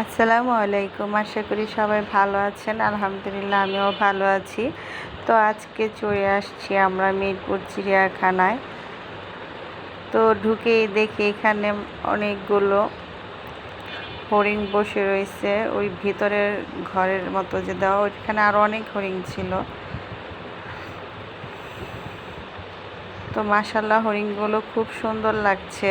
আসসালামু আলাইকুম, আশা করি সবাই ভালো আছেন। আলহামদুলিল্লাহ, আমিও ভালো আছি। তো আজকে চলে আসছি আমরা মিরপুর চিড়িয়াখানায়। তো ঢুকেই দেখি এখানে অনেকগুলো হরিণ বসে রয়েছে। ওই ভিতরের ঘরের মতো যে দেওয়া, ওইখানে আরও অনেক হরিণ ছিল। তো মাসাল্লাহ হরিণগুলো খুব সুন্দর লাগছে।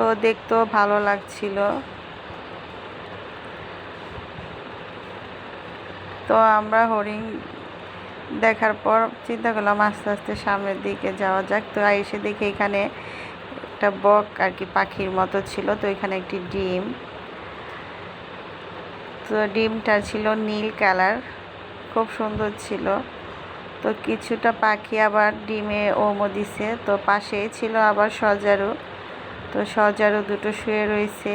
তো দেখতেও ভালো লাগছিল। তো আমরা হরিণ দেখার পর চিন্তা করলাম আস্তে আস্তে সামনের দিকে যাওয়া যাক। তো এসে দেখে এখানে একটা বক আর কি পাখির মতো ছিল। তো এখানে একটি ডিম। তো ডিমটা ছিল নীল কালার, খুব সুন্দর ছিল। তো কিছুটা পাখি আবার ডিমে ওমো দিছে। তো পাশেই ছিল আবার সজারু। তো সজারও দুটো শুয়ে রয়েছে।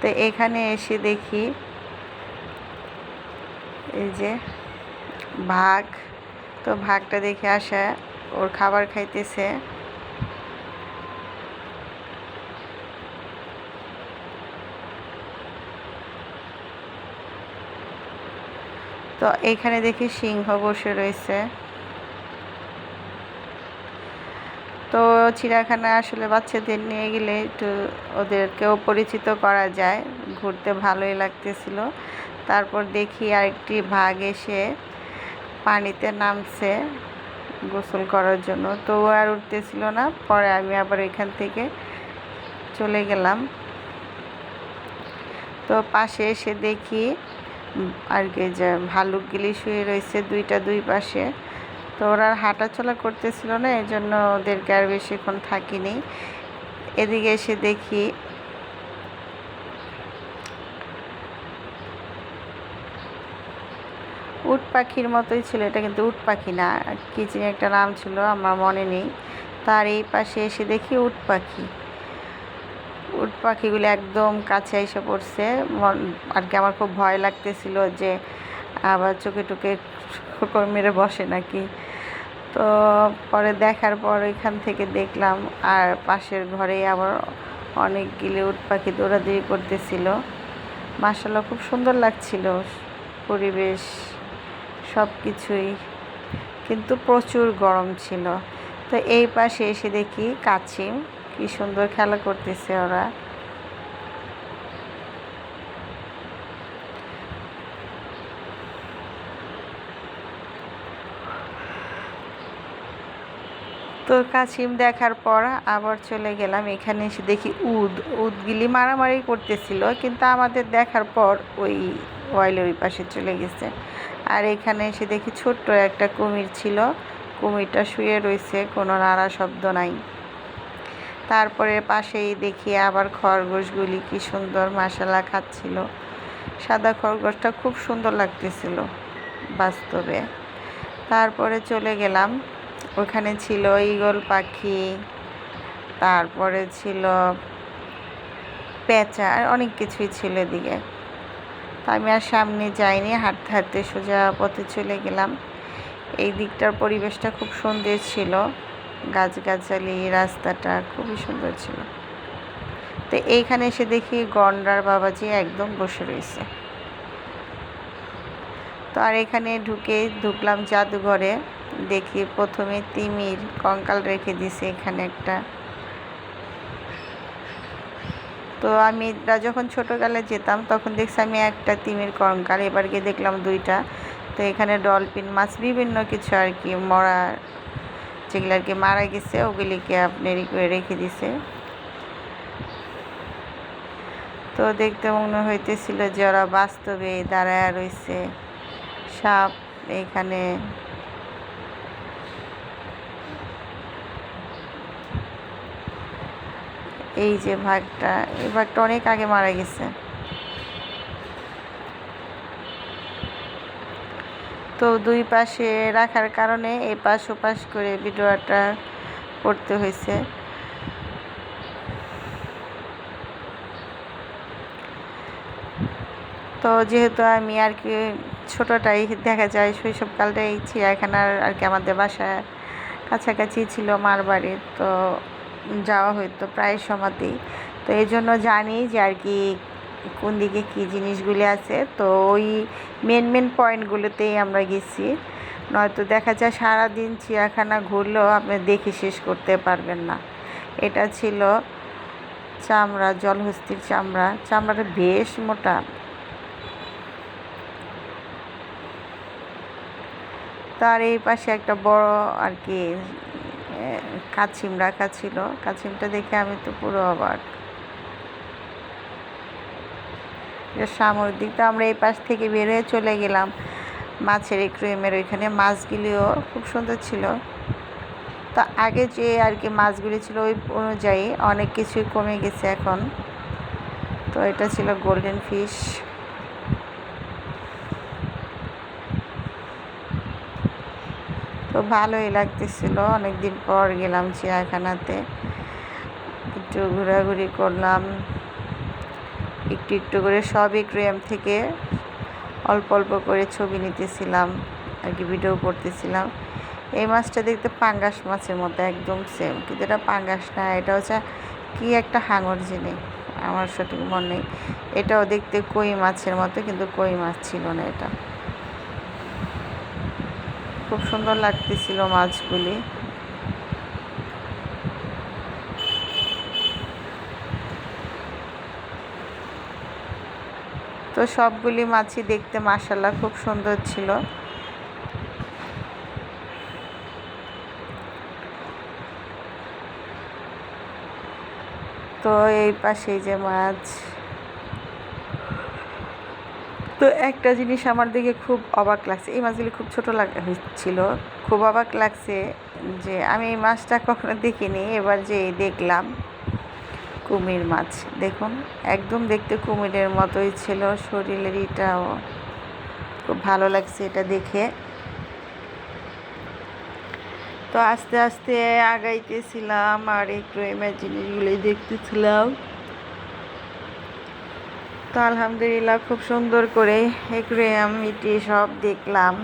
তো এখানে এসে দেখি এই যে ভাগ। তো ভাগটা দেখে আসা, ওর খাবার খাইতেছে। তো এখানে দেখি সিংহ বসে রয়েছে। তো চিড়িয়াখানা আসলে বাচ্চাদের নিয়ে গেলে একটু ওদেরকেও পরিচিত করা যায়। ঘুরতে ভালোই লাগতেছিল। তারপর দেখি আরেকটি ভাগ এসে পানিতে নামছে গোসল করার জন্য। তো আর উঠতেছিল না। পরে আমি আবার এখান থেকে চলে গেলাম। তো পাশে এসে দেখি আর কি যে ভালুকগুলি শুয়ে রয়েছে দুইটা দুই পাশে। তো ওরা হাঁটাচলা করতেছিল না, এই জন্য ওদেরকে আর বেশিক্ষণ থাকিনি। এদিকে এসে দেখি উট পাখির মতোই ছিল। এটা কিন্তু উট পাখি না কি একটা নাম ছিল, আমার মনে নেই। তার এই পাশে এসে দেখি উট পাখি। উট পাখিগুলো একদম কাছে এসে পড়ছে। আর কি আমার খুব ভয় লাগতেছিল যে আবার চোখে টুকে মেরে বসে নাকি? তো পরে দেখার পর এখান থেকে দেখলাম, আর পাশের ঘরে আবার অনেকগুলি উট পাখি দৌড়াদৌড়ি করতেছিল। মাসাল্লাহ খুব সুন্দর লাগছিল, পরিবেশ সব কিছুই কিন্তু প্রচুর গরম ছিল। তো এই পাশে এসে দেখি কাছিম কি সুন্দর খেলা করতেছে ওরা। তো কাছিম দেখার পর আবার চলে গেলাম। এখানে এসে দেখি উদ, উদগুলি মারামারি করতেছিল, কিন্তু আমাদের দেখার পর ওই ওয়াইলের ওই পাশে চলে গেছে। আর এখানে এসে দেখি ছোট্ট একটা কুমির ছিল। কুমিরটা শুয়ে রয়েছে, কোনো নাড়া শব্দ নাই। তারপরে পাশেই দেখি আবার খরগোশগুলি কি সুন্দর মশালা খাচ্ছিল। সাদা খরগোশটা খুব সুন্দর লাগতেছিল বাস্তবে। তারপরে চলে গেলাম ওখানে ছিল ঈগল পাখি, তারপরে ছিল পেঁচা আর অনেক কিছুই ছিল এদিকে। তা আমি আর সামনে যাইনি, হাঁটতে হাঁটতে সোজা পথে চলে গেলাম। এই দিকটার পরিবেশটা খুব সুন্দর ছিল। গাছগাছালি, রাস্তাটা খুবই সুন্দর ছিল। তো এইখানে এসে দেখি গন্ডার বাবাজি একদম বসে রয়েছে। তো আর এখানে ঢুকে ঢুকলাম জাদুঘরে। দেখি প্রথমে তিমির কঙ্কাল রেখে দিছে এখানে একটা। তো আমি যখন ছোটোকালে যেতাম, তখন দেখছি আমি একটা তিমির কঙ্কাল, এবার গিয়ে দেখলাম দুইটা। তো এখানে ডলফিন মাছ, বিভিন্ন কিছু আর কি, মরা যেগুলো আর কি মারা গেছে, ওগুলিকে আপনি রেখে দিছে। তো দেখতে মনে হইতেছিল যে ওরা বাস্তবে দাঁড়ায় রয়েছে সাপ এখানে এই যে ভাগটা, এই ভাগটা অনেক আগে মারা গেছে। তো দুই পাশে রাখার কারণে এই পাশ ওপাশ করে ভিডিওটা করতে হয়েছে। তো যেহেতু আমি আর কি ছোটোটাই দেখা যায় শৈশবকালটাই চিড়িয়াখানার আর কি আমাদের বাসায় কাছাকাছি ছিল মার বাড়ির তো যাওয়া হতো প্রায় সময়তেই তো এই জন্য জানি যে আর কি কোন দিকে কী জিনিসগুলি আছে। তো ওই মেন মেন পয়েন্টগুলোতেই আমরা গেছি। নয়তো দেখা যায় সারাদিন চিড়িয়াখানা ঘুরলেও আপনি দেখে শেষ করতে পারবেন না। এটা ছিল চামড়া, জলহস্তির চামড়া। চামড়াটা বেশ মোটা। তার এই পাশে একটা বড় আর কি কাছিম রাখা ছিল কাছিমটা দেখে আমি তো পুরো অবাক। সামনের দিক, তো আমরা এই পাশ থেকে বের হয়ে চলে গেলাম মাছের এক্রুয়েমের ওইখানে। মাছগুলিও খুব সুন্দর ছিল। তো আগে যে আর কি মাছগুলি ছিল ওই অনুযায়ী অনেক কিছুই কমে গেছে এখন। তো এটা ছিল গোল্ডেন ফিশ তো ভালোই লাগতেছিল। অনেকদিন পর গেলাম চিড়িয়াখানাতে। একটু ঘোরাঘুরি করলাম। একটু একটু করে সব এক্রিয়াম থেকে অল্প অল্প করে ছবি নিতেছিলাম, আর কি ভিডিও করতেছিলাম। এই মাছটা দেখতে পাঙ্গাস মাছের মতো, একদম সেম কিন্তু এটা পাঙ্গাস না, এটা হচ্ছে কি একটা হাঙর জিনিস, আমার সঠিক মনে নেই। এটাও দেখতে কই মাছের মতো, কিন্তু কই মাছ ছিল না এটা। খুব সুন্দর লাগতেছিল মাছগুলি। তো সবগুলি মাছই দেখতে মাসাল্লাহ খুব সুন্দর ছিল। তো এই পাশে যে মাছ। তো একটা জিনিস আমার দিকে খুব অবাক লাগছে। এই মাছগুলি খুব ছোট ছিল খুব অবাক লাগছে যে আমি এই মাছটা কখনো দেখিনি। এবার যে দেখলাম, কুমির মাছ। দেখুন, একদম দেখতে কুমিরের মতোই ছিল শরীরের এটাও। খুব ভালো লাগছে এটা দেখে। তো আস্তে আস্তে আগাইতেছিলাম আর একটু এমের জিনিসগুলোই দেখতেছিলাম। তো আলহামদুলিল্লাহ খুব সুন্দর করে একুরিয়াম, ইটি সব দেখলাম।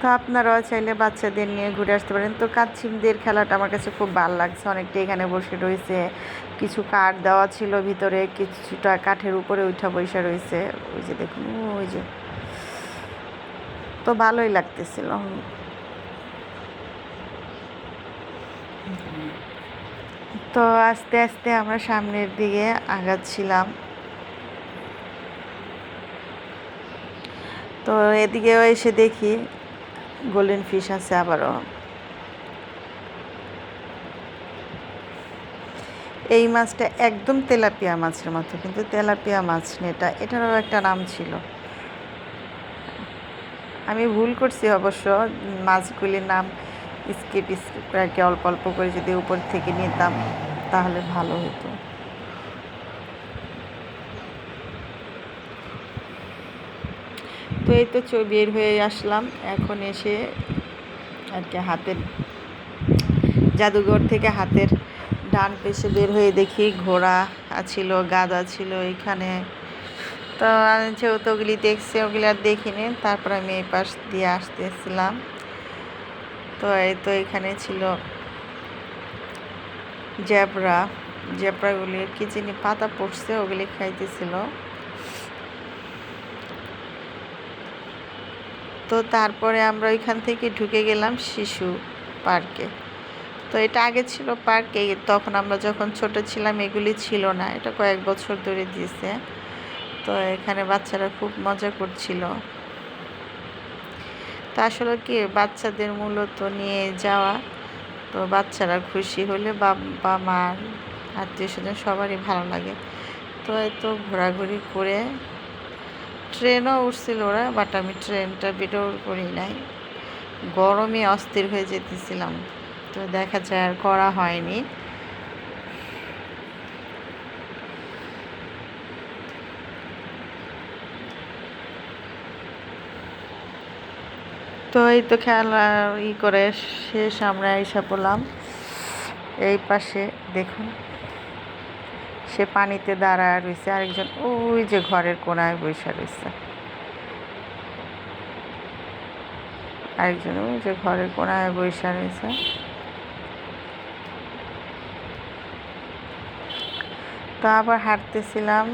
তো আপনারাও চাইলে বাচ্চাদের নিয়ে ঘুরে আসতে পারেন। তো কাচ্ছিমদের খেলাটা আমার কাছে খুব ভালো লাগছে। অনেকটা এখানে বসে রয়েছে। কিছু কাঠ দেওয়া ছিল ভিতরে, কিছুটা কাঠের উপরে উঠা বসে রয়েছে। ওই যে দেখুন, ওই যে। তো ভালোই লাগতেছিল। তো আস্তে আস্তে আমরা সামনের দিকে আগাচ্ছিলাম। তো এদিকেও এসে দেখি গোল্ডেন ফিশ আছে আবারও। এই মাছটা একদম তেলাপিয়া মাছের মতো, কিন্তু তেলাপিয়া মাছ নেটা, এটারও একটা নাম ছিল। আমি ভুল করছি অবশ্য, মাছগুলির নাম স্কিপ স্কিপ আর কি অল্প অল্প করে যদি উপর থেকে নিতাম, তাহলে ভালো হতো। তো এই তো বের হয়ে আসলাম। এখন এসে আর কি হাতের জাদুঘর থেকে হাতের ডান পেশে বের হয়ে দেখি, ঘোড়া ছিল গাদা ছিল এখানে। তো আমি যেহেতু ওগুলি দেখছি, ওগুলি আর দেখিনি, তারপর আমি এই পাশ দিয়ে আসতেছিলাম। তো এই তো এখানে ছিল জ্যাবরা। জ্যাবরাগুলি কি চিনি পাতা পড়ছে, ওগুলি খাইতেছিল। তো তারপরে আমরা ওইখান থেকে ঢুকে গেলাম শিশু পার্কে। তো এটা আগে ছিল পার্কে, তখন আমরা যখন ছোট ছিলাম এগুলি ছিল না, এটা কয়েক বছর ধরে দিয়েছে। তো এখানে বাচ্চারা খুব মজা করছিল। তো আসলে কি, বাচ্চাদের মূলত নিয়ে যাওয়া। তো বাচ্চারা খুশি হলে বাবা মার আত্মীয় স্বজন সবারই ভালো লাগে। তো এই তো ঘোরাঘুরি করে ট্রেনও উঠছিল ওরা বাট আমি ট্রেনটা বিডোর করি নাই। গরমে অস্থির হয়ে যেতেছিলাম। তো দেখা যায় আর করা হয়নি। তো এই তো খেলা ই করে শেষ, আমরা এসে পড়লাম। এই পাশে দেখুন, সে পানিতে দাঁড়ায় রয়েছে। আরেকজন ওই যে ঘরের কোনায় বসে রয়েছে। আরেকজন ওই যে ঘরের কোনায় বৈশা রয়েছে। তো আবার হাঁটতেছিলাম।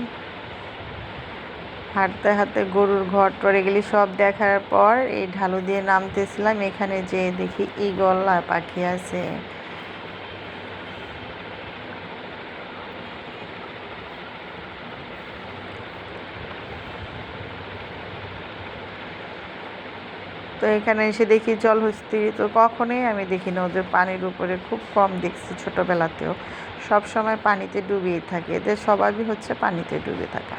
হাঁটতে হাঁটতে গরুর ঘর টরে গেলি, সব দেখার পর এই ঢালু দিয়ে নামতেছিলাম। এখানে যে দেখি ইগল পাখি আছে। তো এখানে এসে দেখি জলহস্তি তো কখনোই আমি দেখি না ওদের পানির উপরে, খুব কম দেখছি ছোটোবেলাতেও। সব সময় পানিতে ডুবেই থাকে। এদের স্বভাবই হচ্ছে পানিতে ডুবে থাকা।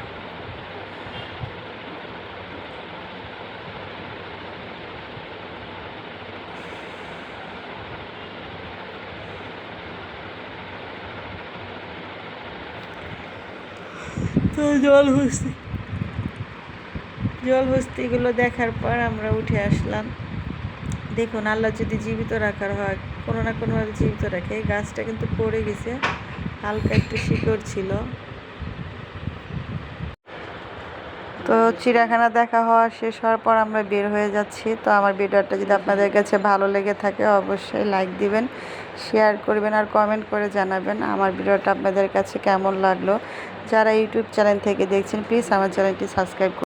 তো জল বস্তি। জল জলহস্তিগুলো দেখার পর আমরা উঠে আসলাম। দেখুন, আল্লাহ যদি জীবিত রাখার হয়, কোনো না কোনোভাবে জীবিত রাখে। এই গাছটা কিন্তু পড়ে গেছে, হালকা একটু শিকড় ছিল। তো চিড়িয়াখানা দেখা হওয়া শেষ হওয়ার পর আমরা বের হয়ে যাচ্ছি। তো আমার ভিডিওটা যদি আপনাদের কাছে ভালো লেগে থাকে, অবশ্যই লাইক দিবেন। শেয়ার করবেন আর কমেন্ট করে জানাবেন আমার ভিডিওটা আপনাদের কাছে কেমন লাগল। যারা ইউটিউব চ্যানেল থেকে দেখছেন, প্লিজ আমার চ্যানেলটি সাবস্ক্রাইব